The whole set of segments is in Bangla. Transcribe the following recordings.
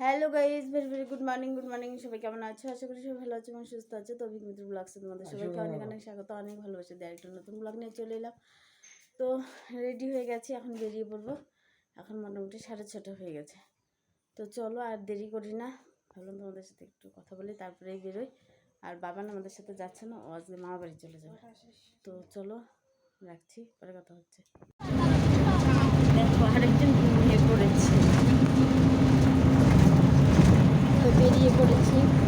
Hello guys very very good morning good morning সবাই কেমন আছো? আশা করি সবাই ভালো আছে এবং সুস্থ আছে। তো অভিক মিত্র ব্লগসে তোমাদের সবাইকে অনেক অনেক স্বাগত অনেক ভালোবাসে। দেয় একটা নতুন ব্লগ নিয়ে চলে এলাম। তো রেডি হয়ে গেছি এখন বেরিয়ে পড়ব। এখন মোটামুটি সাড়ে ছটা হয়ে গেছে। তো চলো আর দেরি করি না। ভাবলাম তোমাদের সাথে একটু কথা বলি তারপরেই বেরোই। আর বাবা না আমাদের সাথে যাচ্ছে না ও আজকে মামা বাড়ি চলে যাবে। তো চলো রাখছি পরে কথা হচ্ছে। দেখো আরেকজন ঘুমিয়ে পড়েছে তো পড়েছি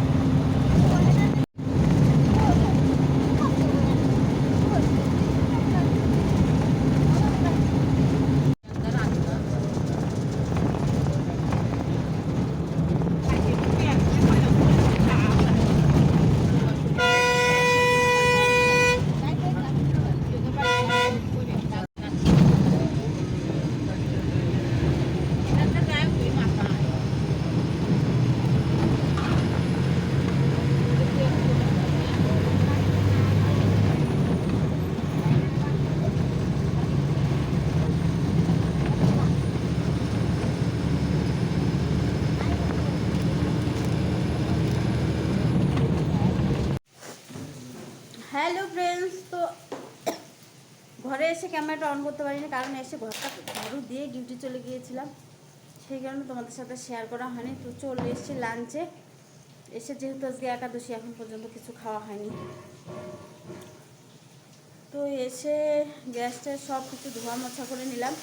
হ্যালো ফ্রেন্ডস, তো ঘরে এসে ক্যামেরাটা অন করতে পারিনি, কারণ এসে ঘরটা ঝাড়ু দিয়ে ডিউটি চলে গিয়েছিলাম। সেই কারণে তোমাদের সাথে শেয়ার করা হয়নি। তো চলে এসেছি লাঞ্চে এসে যেহেতু আজকে একাদশী, এখন পর্যন্ত কিছু খাওয়া হয়নি। তো এসে গ্যাসটা সব কিছু ধোয়া মোছা করে নিলাম।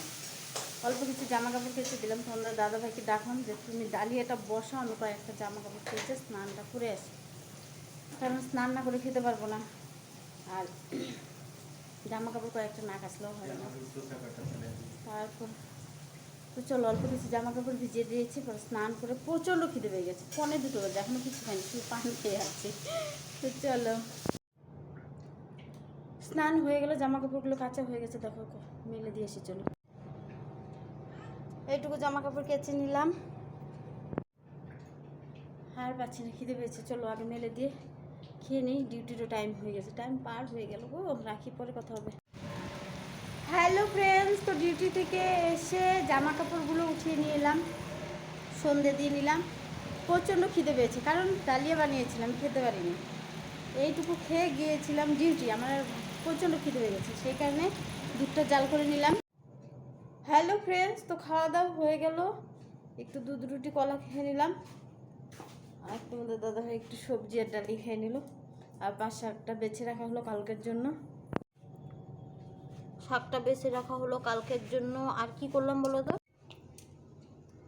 অল্প কিছু জামা কাপড় কেচে দিলাম। তোমাদের দাদা ভাইকে ডাকলাম যে, তুমি ডালিয়াটা বসা আমি কয়েকটা জামা কাপড় কেচে স্নানটা করে আসি। কারণ স্নান না করে খেতে পারব না। আর জামা কাপড় কয়েকটা না কাচলেও হয় না। তারপর তো চলো, অল্প কিছু জামা কাপড় ভিজিয়ে দিয়েছি, পরে স্নান করে প্রচণ্ড খিদে পেয়ে গেছে, পনে দুটো বাজে, এখনও কিছু খাইনি, শুধু পানি খেয়ে আছে। তো চলো। স্নান হয়ে গেল জামা কাপড়গুলো কাঁচা হয়ে গেছে, দেখো, মেলে দিয়ে এসে চলো। এইটুকু জামা কাপড় কেচে নিলাম। আর পাচ্ছি না, খিদে পেয়েছে, চলো আগে মেলে দিয়ে খেয়ে নিই ডিউটিরও টাইম হয়ে গেছে। টাইম পার হয়ে গেল গো, রাখি, পরে কথা হবে। হ্যালো ফ্রেন্ডস তো ডিউটি থেকে এসে জামা কাপড়গুলো উঠিয়ে নিয়ে এলাম, সন্ধে দিয়ে নিলাম। প্রচণ্ড খিদে পেয়েছে, কারণ ডালিয়া বানিয়েছিলাম, খেতে পারিনি। এইটুকু খেয়ে গিয়েছিলাম ডিউটি আমার প্রচণ্ড খিদে পেয়ে গেছে, সেই কারণে দুধটা জাল করে নিলাম। হ্যালো ফ্রেন্ডস তো খাওয়া দাওয়া হয়ে গেল, একটু দুধ রুটি কলা খেয়ে নিলাম। তোমাদের দাদা ভাই একটু সবজি আর ডালি খেয়ে নিল। আর পাঁচ শাকটা বেছে রাখা হলো কালকের জন্য। শাকটা বেছে রাখা হলো কালকের জন্য। আর কি করলাম বলো তো?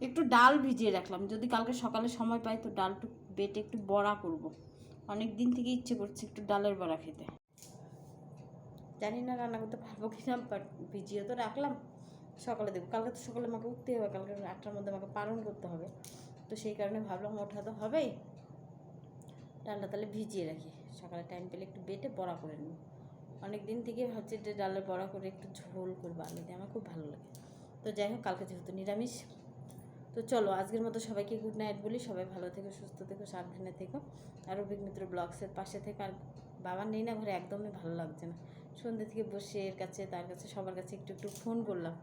একটু ডাল ভিজিয়ে রাখলাম। যদি কালকে সকালে সময় পাই তো ডালটু বেটে একটু বড়া করব। অনেক দিন থেকে ইচ্ছে করছে একটু ডালের বড়া খেতে। জানি না রান্না করতে পারব কিনা বাট ভিজিয়ে তো রাখলাম। সকালে দেবো কালকে তো সকালে আমাকে উঠতে হবে। কালকে আটটার মধ্যে আমাকে পালন করতে হবে। তো সেই কারণে ভাবলাম ওঠা তো হবেই। ডালটা তাহলে ভিজিয়ে রাখি। সকালে টাইম পেলে একটু বেটে বড়া করে নিই। অনেক দিন থেকে ভাবছি যে ডালের বড়া করে একটু ঝোল করব আলু দিয়ে। আমার খুব ভালো লাগে। তো যাই হোক, কালকে যেহেতু নিরামিষ, তো চলো আজকের মতো সবাইকে গুড নাইট বলি। সবাই ভালো থেকো, সুস্থ থেকো, সাবধানে থেকো। আর অভিক মিত্র ব্লগসের পাশে থেকে। আর বাবার নেই না ঘরে, একদমই ভালো লাগছে না। সন্ধ্যে থেকে বসে এর কাছে, তার কাছে, সবার কাছে একটু একটু ফোন করলাম।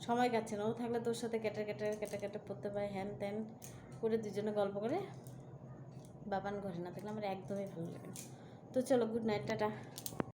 সময় কাটছে না। ও থাকলে তোর সাথে কেটে কেটে কেটে কেটে পড়তে পারে। হ্যান ত্যান করে দুজনে গল্প করে বাবান ঘরে না থাকলে আমার একদমই ভালো লাগে না। তো চলো গুড নাইট টাটা।